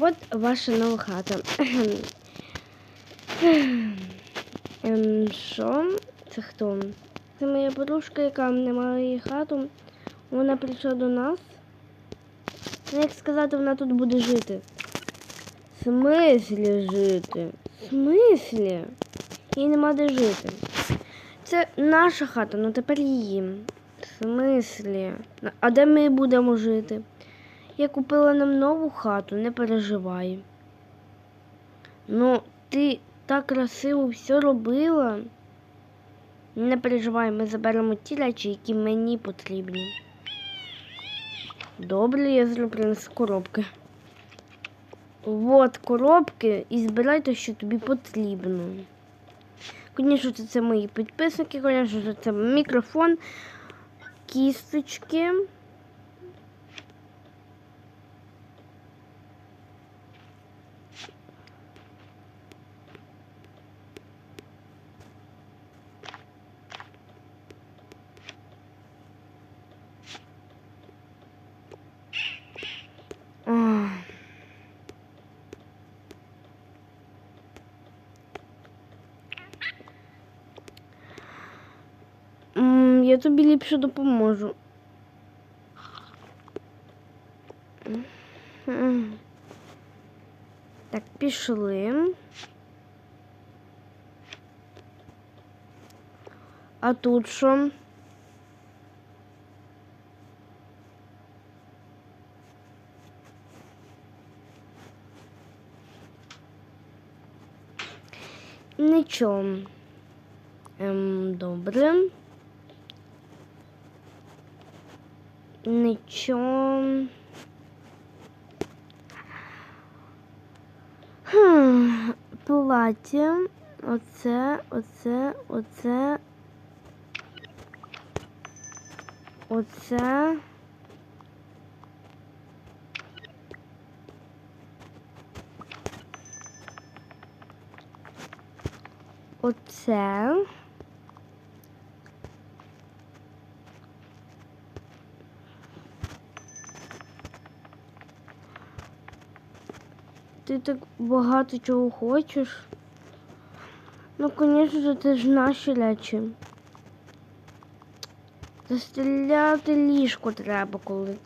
от ваша нова хата. Що? Це хто? Це моя подружка, яка не має хату. Вона прийшла до нас. Як сказати, вона тут буде жити. В смислі жити? В смислі? Їй нема де жити. Це наша хата, ну тепер її. В смислі? А де ми будемо жити? Я купила нам нову хату, не переживай. Ну, ти так красиво все робила. Не переживай, ми заберемо ті речі, які мені потрібні. Добре, я зроблю коробки. От коробки і збирай те, що тобі потрібно. Звісно, це мої підписники, звісно, це мікрофон, кісточки. Я тобі ліпше допоможу. М. Так, пішли. А тут що? Нічого. Ем, добре. Нічого. Хм, плаття. Оце, оце, оце. Оце. Оце. Ти так багато чого хочеш. Ну, звісно, це ж наші речі. Застріляти ліжко треба коли.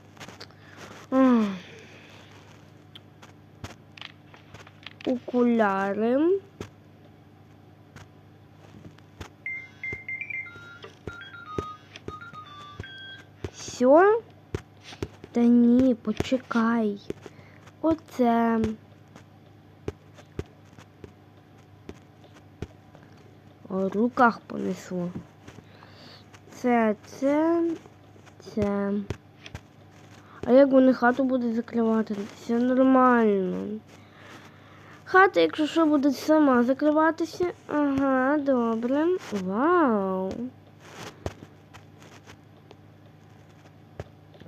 Окуляри. Все? Та ні, почекай. Оце. О, в руках понесло. Це, це, це. А як вони хату будуть закривати? Все нормально. Хата, якщо що, буде сама закриватися. Ага, добре. Вау.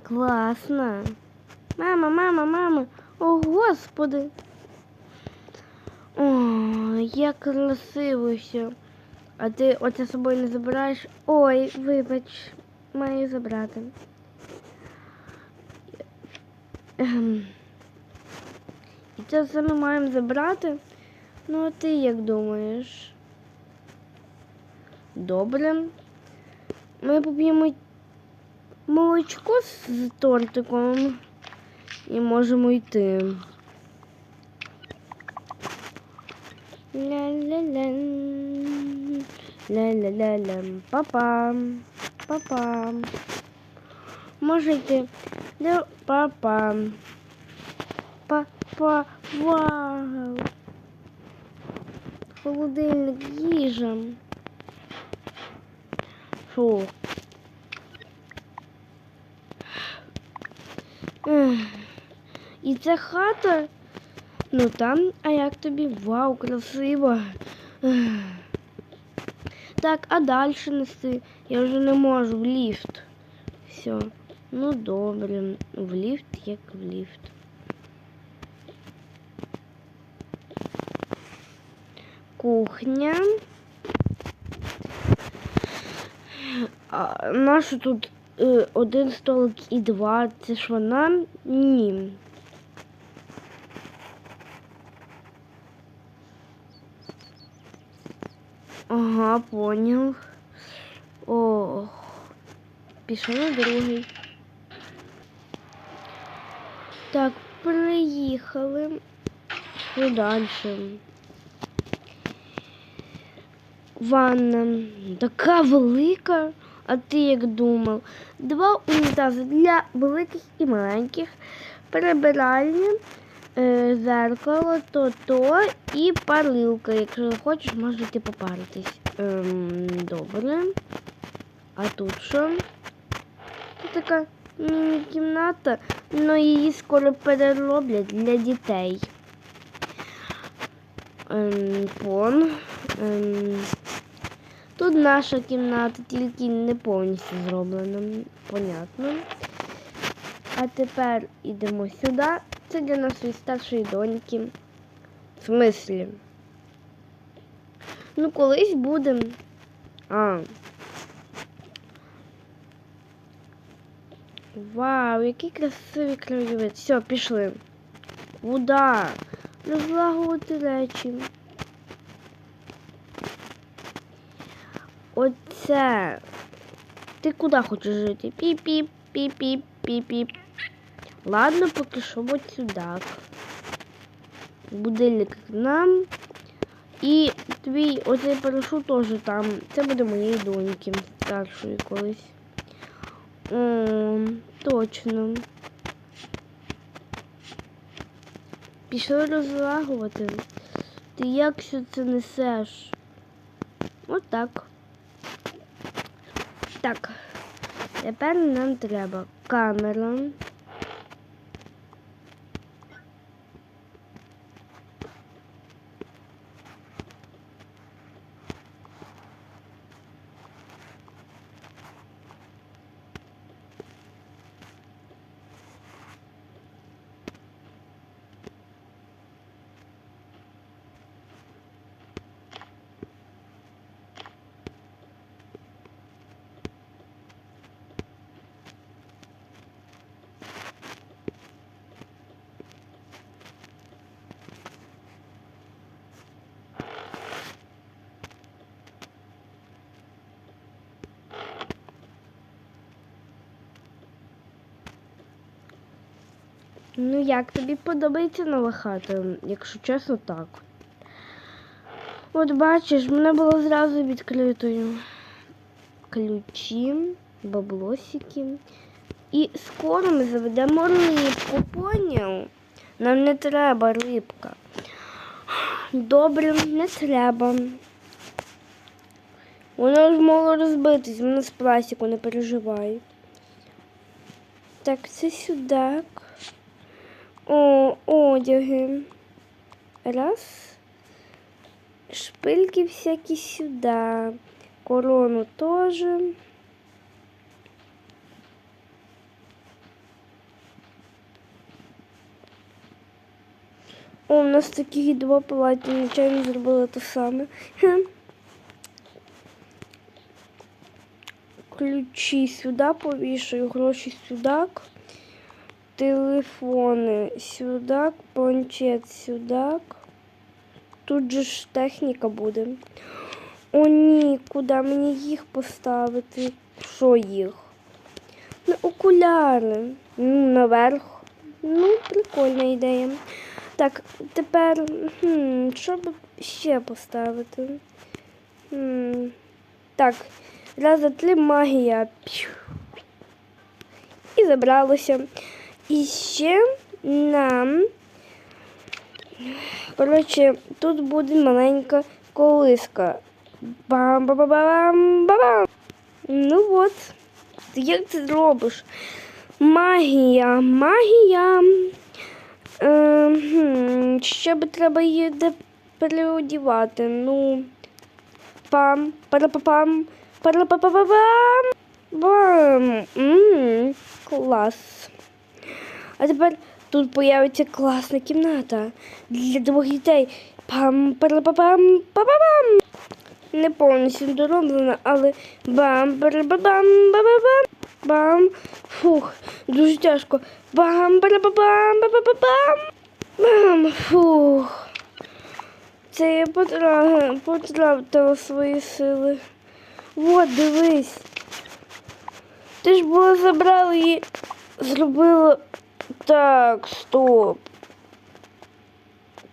Класно. Мама, мама, мама. О, господи. О, як красиво все. А ти оце з собою не забираєш? Ой, вибач, маю забрати. Ем. І це все ми маємо забрати. Ну, а ти як думаєш? Добре. Ми поп'ємо молочко з тортиком і можемо йти. Ля-ля-ля. Ля-ля-ля-ля. Па-пам. Па-пам. Може йти. Па-пам. Па-па. Вау. Холодильник їжа. Фу. І це хата. Ну там, а як тобі? Вау, красиво. Так, а далі нести я вже не можу в ліфт. Все. Ну добре. В ліфт як в ліфт. Кухня. А нашу тут е, один столик і два. Це ж вона? Ні. Ага, поняв. Ох. Пішов на другий. Так, приїхали. Що далі? Ванна така велика, а ти як думав? Два унітази для великих і маленьких, прибиральня, е, зеркало, то-то і парилка. Якщо захочеш, можеш йти попаритись. Ем, добре. А тут що? Тут така міні-кімната, але її скоро перероблять для дітей. Ем, пон. Ем, тут наша кімната, тільки не повністю зроблена, понятно. А тепер йдемо сюди. Це для нашої старшої доньки. В смислі? Ну, колись будемо. А. Вау, який красивий краєвид. Все, пішли. Куда? Розлагувати речі. Оце. Ти куди хочеш жити? Піп-піп, піп-піп, піп-піп. Ладно, поки що от сюди. Будильник нам. І твій оцей парашут теж там. Це буде моєї доньки старшої колись. О, точно. Пішли розлагувати. Ти як все це несеш? Отак. Так. Тепер нам треба камера. Ну, як тобі подобається нова хата? Якщо чесно, так. От бачиш, мене було зразу відкритою. Ключі, баблосики. І скоро ми заведемо рибку, поняв? Нам не треба рибка. Добре, не треба. Воно ж могло розбитись, воно з пластику, не переживай. Так, це сюди. О, одяги. Раз. Шпильки всякі сюди. Корону теж. О, у нас такі два палаті, нічого не зробили те саме. Ключі сюди повішаю, гроші сюди. Телефони сюди, планшет сюди. Тут же ж техніка буде. О, ні, куди мені їх поставити? Що їх? На окуляри. Ну, наверх. Ну, прикольна ідея. Так, тепер хм, що ще поставити? Хм, так, раз, два, три, магія. І забралося. І ще нам, коротше, тут буде маленька колиска. Бам-ба-ба-бам-ба-бам. Ну от, як це зробиш? Магія, магія. Е, ще би треба її переодівати. Ну, пам, парапапам, парапапапам, бам. М, клас. А тепер тут появиться класна кімната для двох дітей. пам парапапам па-па-пам. Не повністю дороблена, але бам парапапам ба-ба-бам. Бам. Фух, дуже тяжко. Бам парапапам ба-ба-ба-бам. Бам. Фух. Це я потра... потратила свої сили. От, дивись. Ти ж було забрала і зробила. Так, стоп.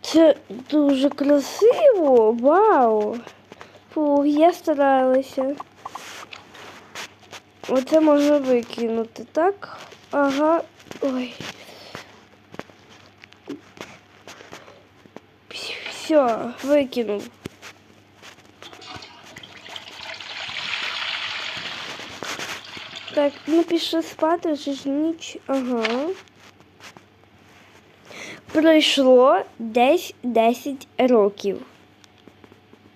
Це дуже красиво. Вау. Фу, я старалася. Оце можна викинути, так? Ага. Ой. Все, викинув. Так, ну пішли спати, вже ж ніч. Ага. Пройшло десь 10 років.